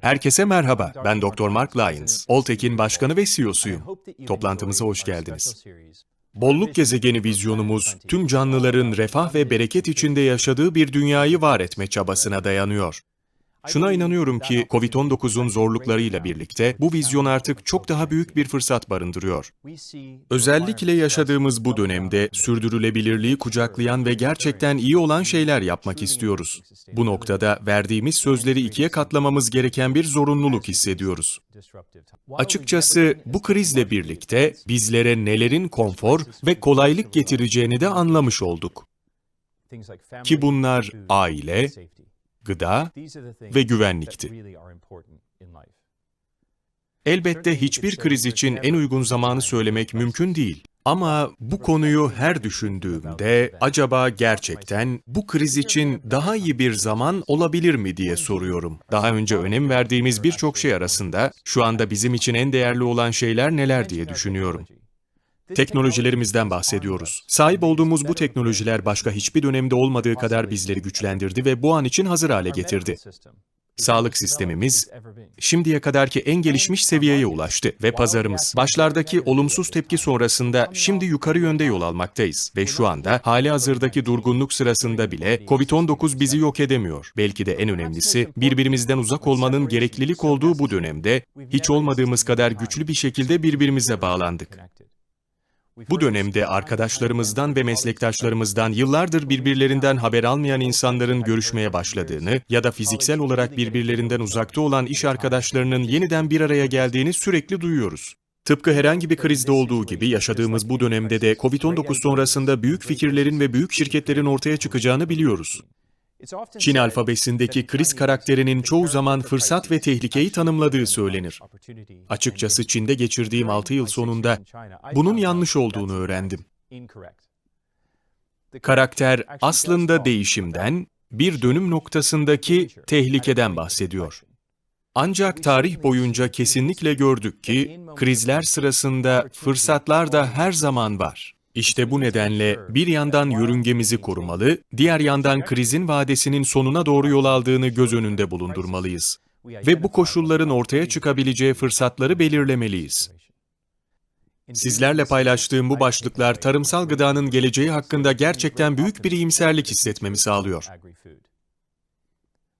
Herkese merhaba, ben Dr. Mark Lyons, Oltekin Başkanı ve CEO'suyum. Toplantımıza hoş geldiniz. Bolluk gezegeni vizyonumuz, tüm canlıların refah ve bereket içinde yaşadığı bir dünyayı var etme çabasına dayanıyor. Şuna inanıyorum ki COVID-19'un zorluklarıyla birlikte bu vizyon artık çok daha büyük bir fırsat barındırıyor. Özellikle yaşadığımız bu dönemde sürdürülebilirliği kucaklayan ve gerçekten iyi olan şeyler yapmak istiyoruz. Bu noktada verdiğimiz sözleri ikiye katlamamız gereken bir zorunluluk hissediyoruz. Açıkçası bu krizle birlikte bizlere nelerin konfor ve kolaylık getireceğini de anlamış olduk. Ki bunlar aile, gıda ve güvenlikti. Elbette hiçbir kriz için en uygun zamanı söylemek mümkün değil. Ama bu konuyu her düşündüğümde acaba gerçekten bu kriz için daha iyi bir zaman olabilir mi diye soruyorum. Daha önce önem verdiğimiz birçok şey arasında şu anda bizim için en değerli olan şeyler neler diye düşünüyorum. Teknolojilerimizden bahsediyoruz. Sahip olduğumuz bu teknolojiler başka hiçbir dönemde olmadığı kadar bizleri güçlendirdi ve bu an için hazır hale getirdi. Sağlık sistemimiz şimdiye kadarki en gelişmiş seviyeye ulaştı ve pazarımız başlardaki olumsuz tepki sonrasında şimdi yukarı yönde yol almaktayız ve şu anda hali hazırdaki durgunluk sırasında bile COVID-19 bizi yok edemiyor. Belki de en önemlisi birbirimizden uzak olmanın gereklilik olduğu bu dönemde hiç olmadığımız kadar güçlü bir şekilde birbirimize bağlandık. Bu dönemde arkadaşlarımızdan ve meslektaşlarımızdan yıllardır birbirlerinden haber almayan insanların görüşmeye başladığını ya da fiziksel olarak birbirlerinden uzakta olan iş arkadaşlarının yeniden bir araya geldiğini sürekli duyuyoruz. Tıpkı herhangi bir krizde olduğu gibi yaşadığımız bu dönemde de COVID-19 sonrasında büyük fikirlerin ve büyük şirketlerin ortaya çıkacağını biliyoruz. Çin alfabesindeki kriz karakterinin çoğu zaman fırsat ve tehlikeyi tanımladığı söylenir. Açıkçası Çin'de geçirdiğim 6 yıl sonunda bunun yanlış olduğunu öğrendim. Karakter aslında değişimden, bir dönüm noktasındaki tehlikeden bahsediyor. Ancak tarih boyunca kesinlikle gördük ki krizler sırasında fırsatlar da her zaman var. İşte bu nedenle bir yandan yörüngemizi korumalı, diğer yandan krizin vadesinin sonuna doğru yol aldığını göz önünde bulundurmalıyız. Ve bu koşulların ortaya çıkabileceği fırsatları belirlemeliyiz. Sizlerle paylaştığım bu başlıklar tarımsal gıdanın geleceği hakkında gerçekten büyük bir iyimserlik hissetmemi sağlıyor.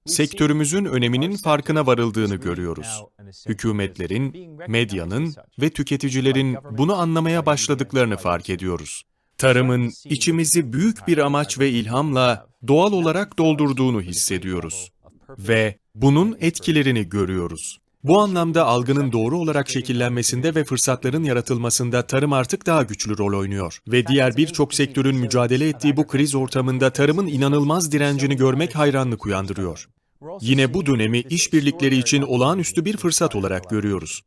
Sektörümüzün öneminin farkına varıldığını görüyoruz. Hükümetlerin, medyanın ve tüketicilerin bunu anlamaya başladıklarını fark ediyoruz. Tarımın içimizi büyük bir amaç ve ilhamla doğal olarak doldurduğunu hissediyoruz. Ve bunun etkilerini görüyoruz. Bu anlamda algının doğru olarak şekillenmesinde ve fırsatların yaratılmasında tarım artık daha güçlü rol oynuyor. Ve diğer birçok sektörün mücadele ettiği bu kriz ortamında tarımın inanılmaz direncini görmek hayranlık uyandırıyor. Yine bu dönemi işbirlikleri için olağanüstü bir fırsat olarak görüyoruz.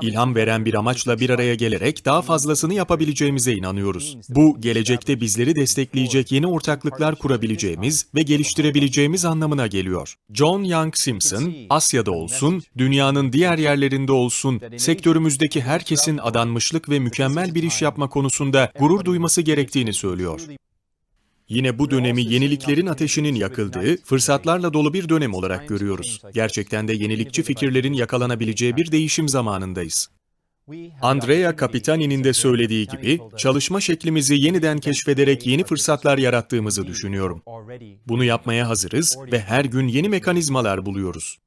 İlham veren bir amaçla bir araya gelerek daha fazlasını yapabileceğimize inanıyoruz. Bu, gelecekte bizleri destekleyecek yeni ortaklıklar kurabileceğimiz ve geliştirebileceğimiz anlamına geliyor. John Young Simpson, Asya'da olsun, dünyanın diğer yerlerinde olsun, sektörümüzdeki herkesin adanmışlık ve mükemmel bir iş yapma konusunda gurur duyması gerektiğini söylüyor. Yine bu dönemi yeniliklerin ateşinin yakıldığı, fırsatlarla dolu bir dönem olarak görüyoruz. Gerçekten de yenilikçi fikirlerin yakalanabileceği bir değişim zamanındayız. Andrea Capitani'nin de söylediği gibi, çalışma şeklimizi yeniden keşfederek yeni fırsatlar yarattığımızı düşünüyorum. Bunu yapmaya hazırız ve her gün yeni mekanizmalar buluyoruz.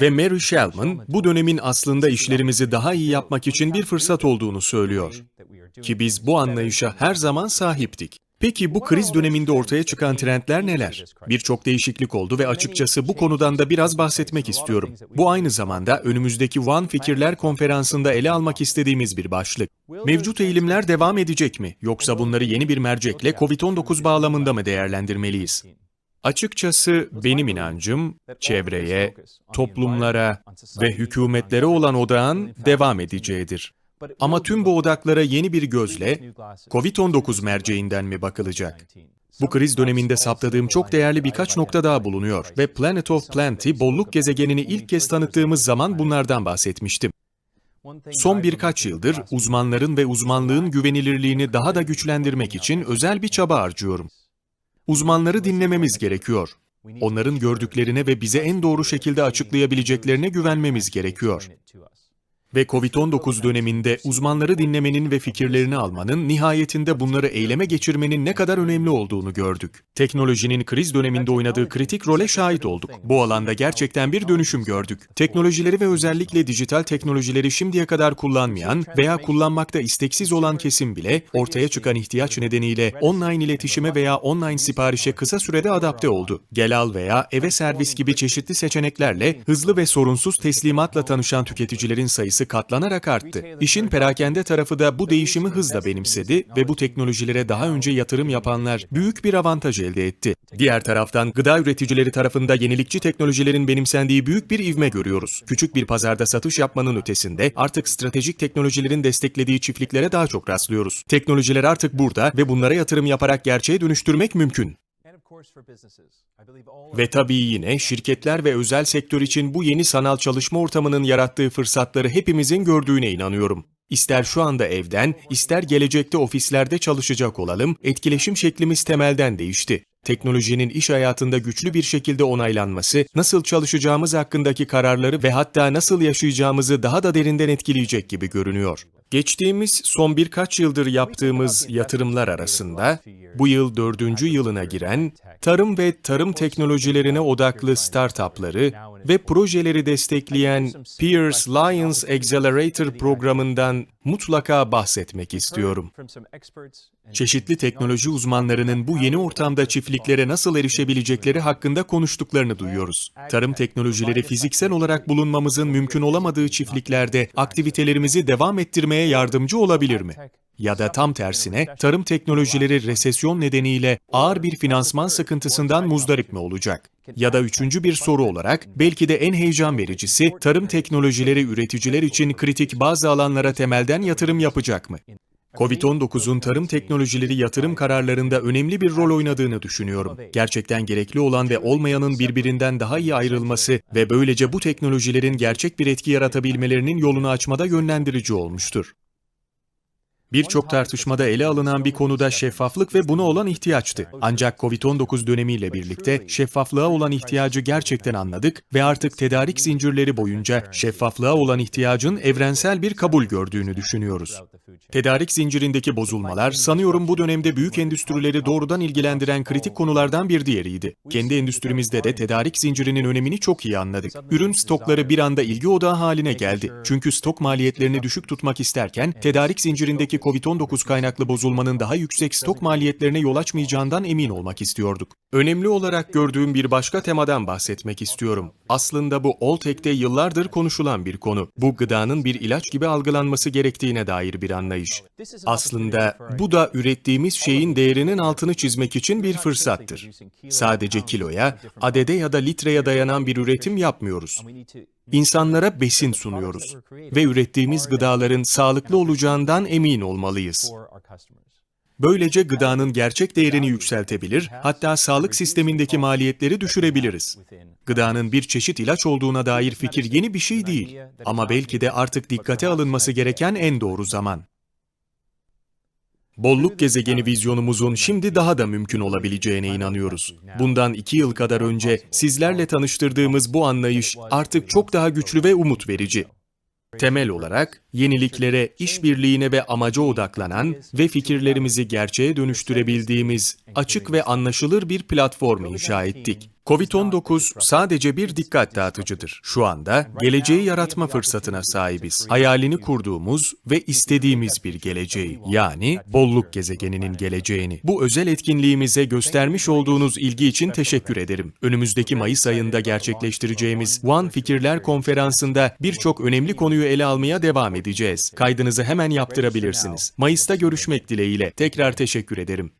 Ve Mary Shellman, bu dönemin aslında işlerimizi daha iyi yapmak için bir fırsat olduğunu söylüyor. Ki biz bu anlayışa her zaman sahiptik. Peki bu kriz döneminde ortaya çıkan trendler neler? Birçok değişiklik oldu ve açıkçası bu konudan da biraz bahsetmek istiyorum. Bu aynı zamanda önümüzdeki One Fikirler konferansında ele almak istediğimiz bir başlık. Mevcut eğilimler devam edecek mi? Yoksa bunları yeni bir mercekle COVID-19 bağlamında mı değerlendirmeliyiz? Açıkçası benim inancım çevreye, toplumlara ve hükümetlere olan odağın devam edeceğidir. Ama tüm bu odaklara yeni bir gözle COVID-19 merceğinden mi bakılacak? Bu kriz döneminde saptadığım çok değerli birkaç nokta daha bulunuyor ve Planet of Plenty, bolluk gezegenini ilk kez tanıttığımız zaman bunlardan bahsetmiştim. Son birkaç yıldır uzmanların ve uzmanlığın güvenilirliğini daha da güçlendirmek için özel bir çaba harcıyorum. Uzmanları dinlememiz gerekiyor. Onların gördüklerine ve bize en doğru şekilde açıklayabileceklerine güvenmemiz gerekiyor. Ve COVID-19 döneminde uzmanları dinlemenin ve fikirlerini almanın, nihayetinde bunları eyleme geçirmenin ne kadar önemli olduğunu gördük. Teknolojinin kriz döneminde oynadığı kritik role şahit olduk. Bu alanda gerçekten bir dönüşüm gördük. Teknolojileri ve özellikle dijital teknolojileri şimdiye kadar kullanmayan veya kullanmakta isteksiz olan kesim bile ortaya çıkan ihtiyaç nedeniyle online iletişime veya online siparişe kısa sürede adapte oldu. Gel al veya eve servis gibi çeşitli seçeneklerle hızlı ve sorunsuz teslimatla tanışan tüketicilerin sayısı katlanarak arttı. İşin perakende tarafı da bu değişimi hızla benimsedi ve bu teknolojilere daha önce yatırım yapanlar büyük bir avantaj elde etti. Diğer taraftan gıda üreticileri tarafında yenilikçi teknolojilerin benimsendiği büyük bir ivme görüyoruz. Küçük bir pazarda satış yapmanın ötesinde artık stratejik teknolojilerin desteklediği çiftliklere daha çok rastlıyoruz. Teknolojiler artık burada ve bunlara yatırım yaparak gerçeğe dönüştürmek mümkün. Ve tabii yine şirketler ve özel sektör için bu yeni sanal çalışma ortamının yarattığı fırsatları hepimizin gördüğüne inanıyorum. İster şu anda evden, ister gelecekte ofislerde çalışacak olalım, etkileşim şeklimiz temelden değişti. Teknolojinin iş hayatında güçlü bir şekilde onaylanması, nasıl çalışacağımız hakkındaki kararları ve hatta nasıl yaşayacağımızı daha da derinden etkileyecek gibi görünüyor. Geçtiğimiz son birkaç yıldır yaptığımız yatırımlar arasında, bu yıl dördüncü yılına giren, tarım ve tarım teknolojilerine odaklı startupları ve projeleri destekleyen Pierce Lions Accelerator programından mutlaka bahsetmek istiyorum. Çeşitli teknoloji uzmanlarının bu yeni ortamda çiftliklere nasıl erişebilecekleri hakkında konuştuklarını duyuyoruz. Tarım teknolojileri fiziksel olarak bulunmamızın mümkün olamadığı çiftliklerde aktivitelerimizi devam ettirmeye yardımcı olabilir mi? Ya da tam tersine tarım teknolojileri resesyon nedeniyle ağır bir finansman sıkıntısından muzdarip mi olacak? Ya da üçüncü bir soru olarak belki de en heyecan vericisi tarım teknolojileri üreticiler için kritik bazı alanlara temelden yatırım yapacak mı? Covid-19'un tarım teknolojileri yatırım kararlarında önemli bir rol oynadığını düşünüyorum. Gerçekten gerekli olan ve olmayanın birbirinden daha iyi ayrılması ve böylece bu teknolojilerin gerçek bir etki yaratabilmelerinin yolunu açmada yönlendirici olmuştur. Birçok tartışmada ele alınan bir konuda şeffaflık ve buna olan ihtiyaçtı. Ancak COVID-19 dönemiyle birlikte şeffaflığa olan ihtiyacı gerçekten anladık ve artık tedarik zincirleri boyunca şeffaflığa olan ihtiyacın evrensel bir kabul gördüğünü düşünüyoruz. Tedarik zincirindeki bozulmalar sanıyorum bu dönemde büyük endüstrileri doğrudan ilgilendiren kritik konulardan bir diğeriydi. Kendi endüstrimizde de tedarik zincirinin önemini çok iyi anladık. Ürün stokları bir anda ilgi odağı haline geldi. Çünkü stok maliyetlerini düşük tutmak isterken tedarik zincirindeki COVID-19 kaynaklı bozulmanın daha yüksek stok maliyetlerine yol açmayacağından emin olmak istiyorduk. Önemli olarak gördüğüm bir başka temadan bahsetmek istiyorum. Aslında bu Oltek'te yıllardır konuşulan bir konu. Bu gıdanın bir ilaç gibi algılanması gerektiğine dair bir anlayış. Aslında bu da ürettiğimiz şeyin değerinin altını çizmek için bir fırsattır. Sadece kiloya, adede ya da litreye dayanan bir üretim yapmıyoruz. İnsanlara besin sunuyoruz ve ürettiğimiz gıdaların sağlıklı olacağından emin olmalıyız. Böylece gıdanın gerçek değerini yükseltebilir, hatta sağlık sistemindeki maliyetleri düşürebiliriz. Gıdanın bir çeşit ilaç olduğuna dair fikir yeni bir şey değil ama belki de artık dikkate alınması gereken en doğru zaman. Bolluk gezegeni vizyonumuzun şimdi daha da mümkün olabileceğine inanıyoruz. Bundan iki yıl kadar önce sizlerle tanıştırdığımız bu anlayış artık çok daha güçlü ve umut verici. Temel olarak yeniliklere, işbirliğine ve amaca odaklanan ve fikirlerimizi gerçeğe dönüştürebildiğimiz açık ve anlaşılır bir platform inşa ettik. Covid-19 sadece bir dikkat dağıtıcıdır. Şu anda geleceği yaratma fırsatına sahibiz. Hayalini kurduğumuz ve istediğimiz bir geleceği, yani bolluk gezegeninin geleceğini. Bu özel etkinliğimize göstermiş olduğunuz ilgi için teşekkür ederim. Önümüzdeki Mayıs ayında gerçekleştireceğimiz One Fikirler Konferansı'nda birçok önemli konuyu ele almaya devam edeceğiz. Kaydınızı hemen yaptırabilirsiniz. Mayıs'ta görüşmek dileğiyle. Tekrar teşekkür ederim.